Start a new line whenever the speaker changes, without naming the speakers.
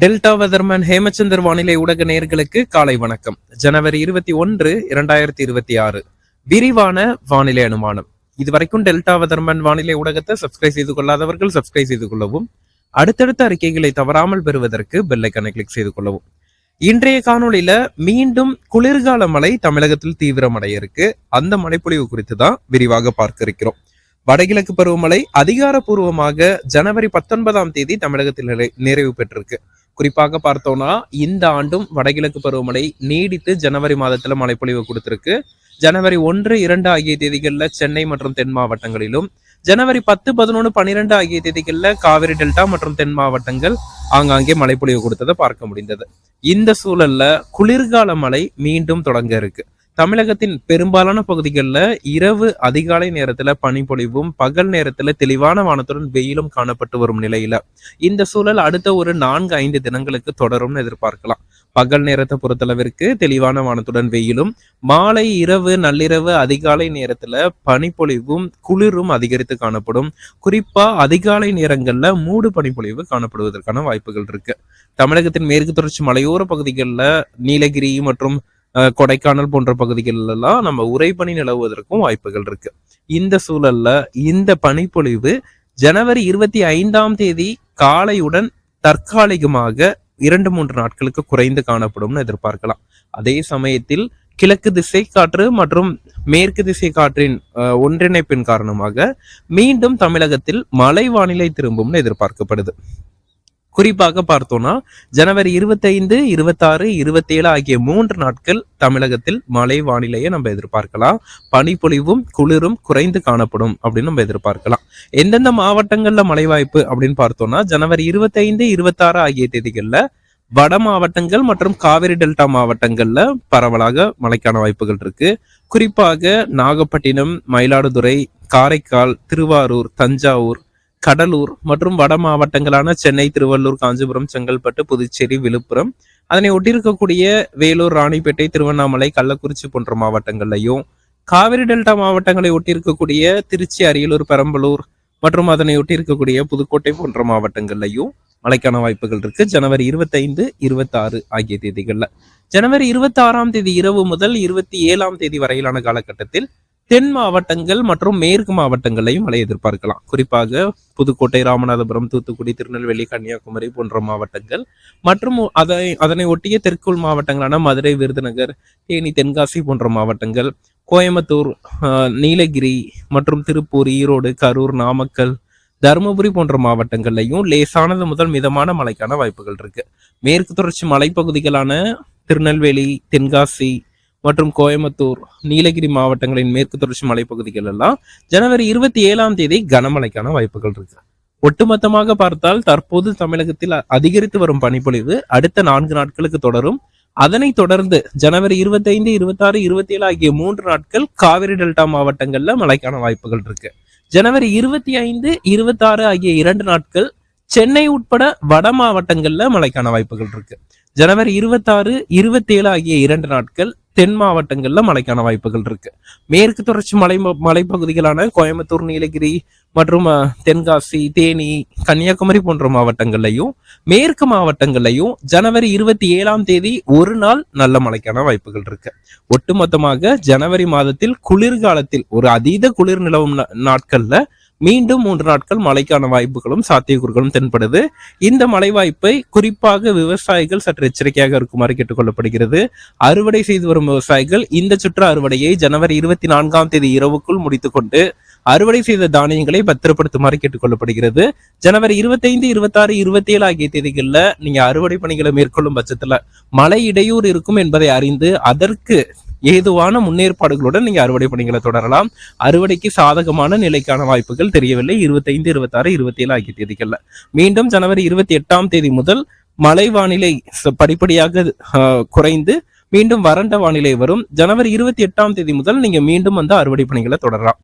Delta weatherman Hemachandar வானிலை ஊடக நேர்களுக்கு காலை வணக்கம். ஜனவரி இருபத்தி ஒன்று இரண்டாயிரத்தி இருபத்தி ஆறு. விரிவான வானிலை அனுமானம். இதுவரைக்கும் டெல்டா வெதர்மேன் வானிலை ஊடகத்தை சப்ஸ்கிரைப் செய்து கொள்ளாதவர்கள் சப்ஸ்கிரைப் செய்து கொள்ளவும் அடுத்தடுத்த அறிக்கைகளை தவறாமல் பெறுவதற்கு பெல்லைக்கனை கிளிக் செய்து கொள்ளவும். இன்றைய காணொளியில மீண்டும் குளிர்கால மழை தமிழகத்தில் தீவிரமடைய இருக்கு அந்த மழைப்பொழிவு குறித்து தான் விரிவாக பார்க்க இருக்கிறோம். வடகிழக்கு பருவமழை அதிகாரப்பூர்வமாக ஜனவரி பத்தொன்பதாம் தேதி தமிழகத்தில் நிறைவு பெற்றிருக்கு. குறிப்பாக பார்த்தோம்னா இந்த ஆண்டும் வடகிழக்கு பருவமழை நீடித்து ஜனவரி மாதத்துல மழைப்பொழிவு கொடுத்திருக்கு. ஜனவரி ஒன்று இரண்டு ஆகிய தேதிகள்ல சென்னை மற்றும் தென் மாவட்டங்களிலும் ஜனவரி பத்து பதினொன்று பன்னிரெண்டு ஆகிய தேதிகள்ல காவிரி டெல்டா மற்றும் தென் மாவட்டங்கள் ஆங்காங்கே மழைப்பொழிவு கொடுத்ததை பார்க்க முடிந்தது. இந்த சூழல்ல குளிர்கால மழை மீண்டும் தொடங்க இருக்கு. தமிழகத்தின் பெரும்பாலான பகுதிகளில் இரவு அதிகாலை நேரத்துல பனிப்பொழிவும் பகல் நேரத்துல தெளிவான வானத்துடன் வெயிலும் காணப்பட்டு வரும் நிலையில இந்த சூழல் அடுத்த ஒரு நான்கு ஐந்து தினங்களுக்கு தொடரும்னு எதிர்பார்க்கலாம். பகல் நேரத்தை பொறுத்தளவிற்கு தெளிவான வானத்துடன் வெயிலும் மாலை இரவு நள்ளிரவு அதிகாலை நேரத்துல பனிப்பொழிவும் குளிரும் அதிகரித்து காணப்படும். குறிப்பா அதிகாலை நேரங்கள்ல மூடு பனிப்பொழிவு காணப்படுவதற்கான வாய்ப்புகள் இருக்கு. தமிழகத்தின் மேற்கு தொடர்ச்சி மலையோர பகுதிகளில் நீலகிரி மற்றும் கொடைக்கானல் போன்ற பகுதிகளில் எல்லாம் நம்ம உறைபனி நிலவுவதற்கும் வாய்ப்புகள் இருக்கு. இந்த சூழல்ல இந்த பனிப்பொழிவு ஜனவரி இருபத்தி ஐந்தாம் தேதி காலையுடன் தற்காலிகமாக இரண்டு மூன்று நாட்களுக்கு குறைந்து காணப்படும்னு எதிர்பார்க்கலாம். அதே சமயத்தில் கிழக்கு திசை காற்று மற்றும் மேற்கு திசை காற்றின் ஒன்றிணைப்பின் காரணமாக மீண்டும் தமிழகத்தில் மழை வானிலை திரும்பும்னு எதிர்பார்க்கப்படுது. குறிப்பாக பார்த்தோம்னா ஜனவரி இருபத்தைந்து இருபத்தாறு இருபத்தேழு ஆகிய மூன்று நாட்கள் தமிழகத்தில் மழை வானிலையை நம்ம எதிர்பார்க்கலாம். பனிப்பொழிவும் குளிரும் குறைந்து காணப்படும் அப்படின்னு நம்ம எதிர்பார்க்கலாம். எந்தெந்த மாவட்டங்கள்ல மழை வாய்ப்பு அப்படின்னு பார்த்தோம்னா ஜனவரி இருபத்தைந்து இருபத்தாறு ஆகிய தேதிகள்ல வட மாவட்டங்கள் மற்றும் காவிரி டெல்டா மாவட்டங்கள்ல பரவலாக மழைக்கான வாய்ப்புகள் இருக்கு. குறிப்பாக நாகப்பட்டினம் மயிலாடுதுறை காரைக்கால் திருவாரூர் தஞ்சாவூர் கடலூர் மற்றும் வட மாவட்டங்களான சென்னை திருவள்ளூர் காஞ்சிபுரம் செங்கல்பட்டு புதுச்சேரி விழுப்புரம். அதனை ஒட்டியிருக்கக்கூடிய வேலூர் ராணிப்பேட்டை திருவண்ணாமலை கள்ளக்குறிச்சி போன்ற மாவட்டங்கள்லையும் காவிரி டெல்டா மாவட்டங்களை ஒட்டியிருக்கக்கூடிய திருச்சி அரியலூர் பெரம்பலூர் மற்றும் அதனை ஒட்டியிருக்கக்கூடிய புதுக்கோட்டை போன்ற மாவட்டங்கள்லையும் மழைக்கான வாய்ப்புகள் இருக்கு. ஜனவரி இருபத்தைந்து இருபத்தாறு ஆகிய தேதிகள்ல. ஜனவரி இருபத்தி ஆறாம் தேதி இரவு முதல் இருபத்தி ஏழாம் தேதி வரையிலான காலகட்டத்தில் தென் மாவட்டங்கள் மற்றும் மேற்கு மாவட்டங்களையும் மழை எதிர்பார்க்கலாம். குறிப்பாக புதுக்கோட்டை ராமநாதபுரம் தூத்துக்குடி திருநெல்வேலி கன்னியாகுமரி போன்ற மாவட்டங்கள் மற்றும் அதை அதனை ஒட்டிய தெற்குள் மாவட்டங்களான மதுரை விருதுநகர் தேனி தென்காசி போன்ற மாவட்டங்கள் கோயம்புத்தூர் நீலகிரி மற்றும் திருப்பூர் ஈரோடு கரூர் நாமக்கல் தருமபுரி போன்ற மாவட்டங்கள்லையும் லேசானது முதல் மிதமான மழைக்கான வாய்ப்புகள் இருக்கு. மேற்கு தொடர்ச்சி மலைப்பகுதிகளான திருநெல்வேலி தென்காசி மற்றும் கோயம்புத்தூர் நீலகிரி மாவட்டங்களின் மேற்கு தொடர்ச்சி மலைப்பகுதிகள் எல்லாம் ஜனவரி இருபத்தி ஏழாம் தேதி கனமழைக்கான வாய்ப்புகள் இருக்கு. ஒட்டுமொத்தமாக பார்த்தால் தற்போது தமிழகத்தில் அதிகரித்து வரும் பனிப்பொழிவு அடுத்த நான்கு நாட்களுக்கு தொடரும். அதனைத் தொடர்ந்து ஜனவரி இருபத்தைந்து இருபத்தாறு இருபத்தி ஏழு ஆகிய மூன்று நாட்கள் காவிரி டெல்டா மாவட்டங்கள்ல மழைக்கான வாய்ப்புகள் இருக்கு. ஜனவரி இருபத்தி ஐந்து இருபத்தாறு ஆகிய இரண்டு நாட்கள் சென்னை உட்பட வட மாவட்டங்கள்ல மழைக்கான வாய்ப்புகள் இருக்கு. ஜனவரி இருபத்தாறு இருபத்தேழு ஆகிய இரண்டு நாட்கள் தென் மாவட்டங்களில் மழைக்கான வாய்ப்புகள் இருக்கு. மேற்கு தொடர்ச்சி மலை மலைப்பகுதிகளான கோயம்புத்தூர் நீலகிரி மற்றும் தென்காசி தேனி கன்னியாகுமரி போன்ற மாவட்டங்கள்லையும் மேற்கு மாவட்டங்கள்லையும் ஜனவரி இருபத்தி ஏழாம் தேதி ஒரு நாள் நல்ல மழைக்கான வாய்ப்புகள் இருக்கு. ஒட்டுமொத்தமாக ஜனவரி மாதத்தில் குளிர்காலத்தில் ஒரு அதீத குளிர் நிலவும் நா- நாட்கள்ல மீண்டும் மூன்று நாட்கள் மழைக்கான வாய்ப்புகளும் சாத்தியக்கூறுகளும் தென்படுது. இந்த மழை வாய்ப்பை குறிப்பாக விவசாயிகள் சற்று எச்சரிக்கையாக இருக்குமாறு கேட்டுக்கொள்ளப்படுகிறது. அறுவடை செய்து வரும் விவசாயிகள் இந்த சுற்று அறுவடையை ஜனவரி இருபத்தி நான்காம் தேதி இரவுக்குள் முடித்துக்கொண்டு அறுவடை செய்த தானியங்களை பத்திரப்படுத்துமாறு கேட்டுக்கொள்ளப்படுகிறது. ஜனவரி இருபத்தைந்து இருபத்தாறு இருபத்தி ஏழு ஆகிய தேதிகளில் நீங்க அறுவடை பணிகளை மேற்கொள்ளும் பட்சத்துல மழை இடையூறு இருக்கும் என்பதை அறிந்து அதற்கு ஏதுவான முன்னேற்பாடுகளுடன் நீங்க அறுவடை பணிகளை தொடரலாம். அறுவடைக்கு சாதகமான நிலைக்கான வாய்ப்புகள் தெரியவில்லை. இருபத்தைந்து இருபத்தாறு இருபத்தி ஏழு ஆகிய தேதிகள்ல. மீண்டும் ஜனவரி இருபத்தி எட்டாம் தேதி முதல் மழை வானிலை படிப்படியாக குறைந்து மீண்டும் வறண்ட வானிலை வரும். ஜனவரி இருபத்தி எட்டாம் தேதி முதல் நீங்க மீண்டும் வந்து அறுவடை பணிகளை தொடரலாம்.